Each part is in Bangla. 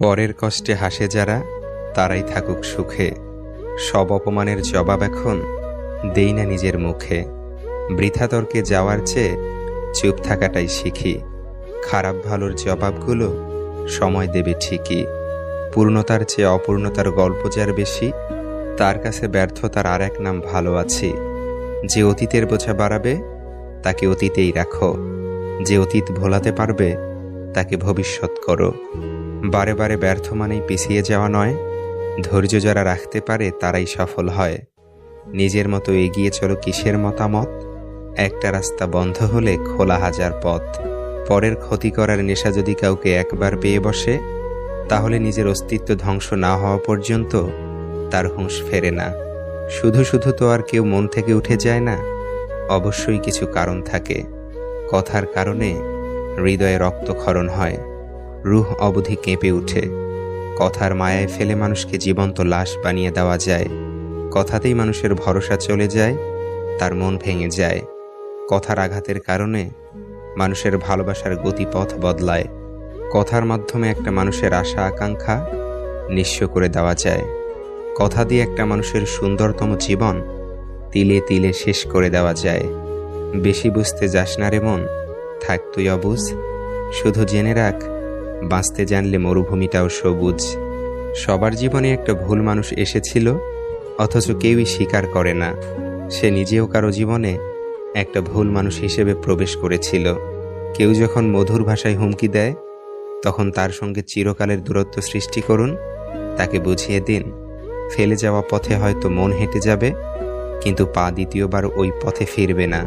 পরের কষ্টে হাসে যারা, তারাই থাকুক সুখে। সব অপমানের জবাব এখন দেই না নিজের মুখে। বৃথা তর্কে যাওয়ার চেয়ে চুপ থাকাটাই শিখি। খারাপ ভালোর জবাবগুলো সময় দেবে ঠিকই। পূর্ণতার চেয়ে অপূর্ণতার গল্প যার বেশি, তার কাছে ব্যর্থতার আর এক নাম ভালো আছি। যে অতীতের বোঝা বাড়াবে, তাকে অতীতেই রাখো। যে অতীত ভোলাতে পারবে, তাকে ভবিষ্যৎ করো। বারে বারে ব্যর্থ মানেই পিছিয়ে যাওয়া নয়। ধৈর্য যারা রাখতে পারে, তারাই সফল হয়। নিজের মতো এগিয়ে চলো কিসের মতামত? একটা রাস্তা বন্ধ হলে খোলা হাজার পথ। পরের ক্ষতি করার নেশা যদি কাউকে একবার পেয়ে বসে, তাহলে নিজের অস্তিত্ব ধ্বংস না হওয়া পর্যন্ত তার হুঁশ ফেরে না। শুধু শুধু তো আর কেউ মন থেকে উঠে যায় না, অবশ্যই কিছু কারণ থাকে। কথার কারণে হৃদয়ে রক্তক্ষরণ হয়। রুহ অবধি কেঁপে উঠে। কথার মায়ায় ফেলে মানুষকে জীবন্ত লাশ বানিয়ে দেওয়া যায়। কথাতেই মানুষের ভরসা চলে যায়, তার মন ভেঙে যায়। কথার আঘাতের কারণে মানুষের ভালোবাসার গতিপথ বদলায়। কথার মাধ্যমে একটা মানুষের আশা, আকাঙ্ক্ষা নিঃস্ব করে দেওয়া যায়। কথা দিয়ে একটা মানুষের সুন্দরতম জীবন তিলে তিলে শেষ করে দেওয়া যায়। বেশি বুঝতে যাস না রে মন, থাক তুই অবুঝ। শুধু জেনে রাখ বাঁচতে জানলে মরুভূমিটাও সবুজ। সবার জীবনে একটা ভুল মানুষ এসেছিল, অথচ কেউই স্বীকার করে না। সে নিজেও কারও জীবনে একটা ভুল মানুষ হিসেবে প্রবেশ করেছিল। কেউ যখন মধুর ভাষায় হুমকি দেয়, তখন তার সঙ্গে চিরকালের দূরত্ব সৃষ্টি করুন, তাকে বুঝিয়ে দিন। ফেলে যাওয়া পথে হয়তো মন হেঁটে যাবে, কিন্তু পা দ্বিতীয়বার ওই পথে ফিরবে না।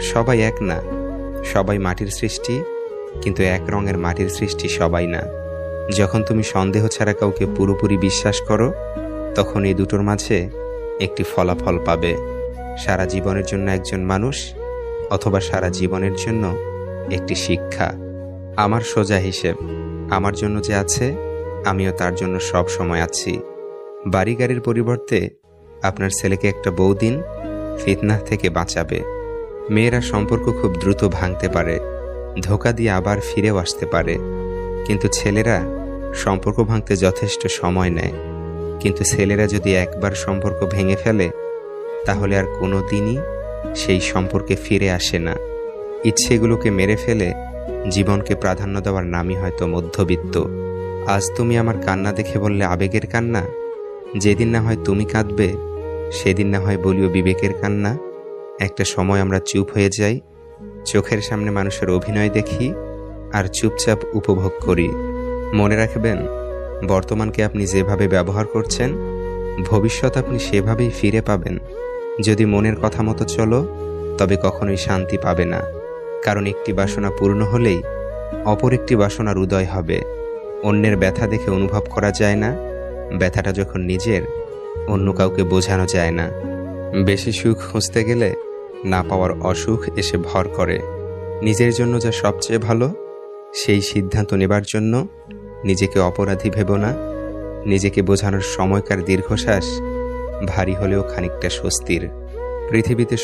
সবাই এক না, সবাই মাটির সৃষ্টি কিন্তু এক রঙের মাটির সৃষ্টি সবাই না। যখন তুমি সন্দেহ ছাড়া কাউকে পুরোপুরি বিশ্বাস করো, তখন এই দুটোর মাঝে একটি ফলাফল পাবে। সারা জীবনের জন্য একজন মানুষ অথবা সারা জীবনের জন্য একটি শিক্ষা। আমার সোজা হিসেব, আমার জন্য যে আছে, আমিও তার জন্য সব সময় আছি। বাড়ি গাড়ির পরিবর্তে আপনার ছেলেকে একটা বউ দিন, ফিতনা থেকে বাঁচাবে। মেয়েরা সম্পর্ক খুব দ্রুত ভাঙতে পারে। ধোকা দিয়ে আবার ফিরেও আসতে পারে। কিন্তু ছেলেরা সম্পর্ক ভাঙতে যথেষ্ট সময় নেয়। কিন্তু ছেলেরা যদি একবার সম্পর্ক ভেঙে ফেলে, তাহলে আর কোনো দিনই সেই সম্পর্কে ফিরে আসে না। ইচ্ছেগুলোকে মেরে ফেলে জীবনকে প্রাধান্য দেওয়ার নামই হয়তো মধ্যবিত্ত। আজ তুমি আমার কান্না দেখে বললে আবেগের কান্না? যেদিন না হয় তুমি কাঁদবে, সেদিন না হয় বলিও বিবেকের কান্না? একটা সময় আমরা চুপ হয়ে যাই চোখের সামনে মানুষের অভিনয় দেখি আর চুপচাপ উপভোগ করি। মনে রাখবেন, বর্তমানকে আপনি যেভাবে ব্যবহার করছেন, ভবিষ্যৎ আপনি সেভাবেই ফিরে পাবেন। যদি মনের কথা মতো চলো, তবে কখনোই শান্তি পাবে না। কারণ একটি বাসনা পূর্ণ হলেই অপর একটি বাসনার উদয় হবে। অন্যের ব্যথা দেখে অনুভব করা যায় না, ব্যথাটা যখন নিজের, অন্য কাউকে বোঝানো যায় না। বেশি সুখ খুঁজতে গেলে না পাওয়ার অসুখ এসে ভর করে। নিজের জন্য যা সবচেয়ে ভালো, সেই সিদ্ধান্ত নেবার জন্য নিজেকে অপরাধী ভেব না। নিজেকে বোঝানোর সময়কার দীর্ঘশ্বাস ভারী হলেও খানিকটা স্বস্তির। পৃথিবীতে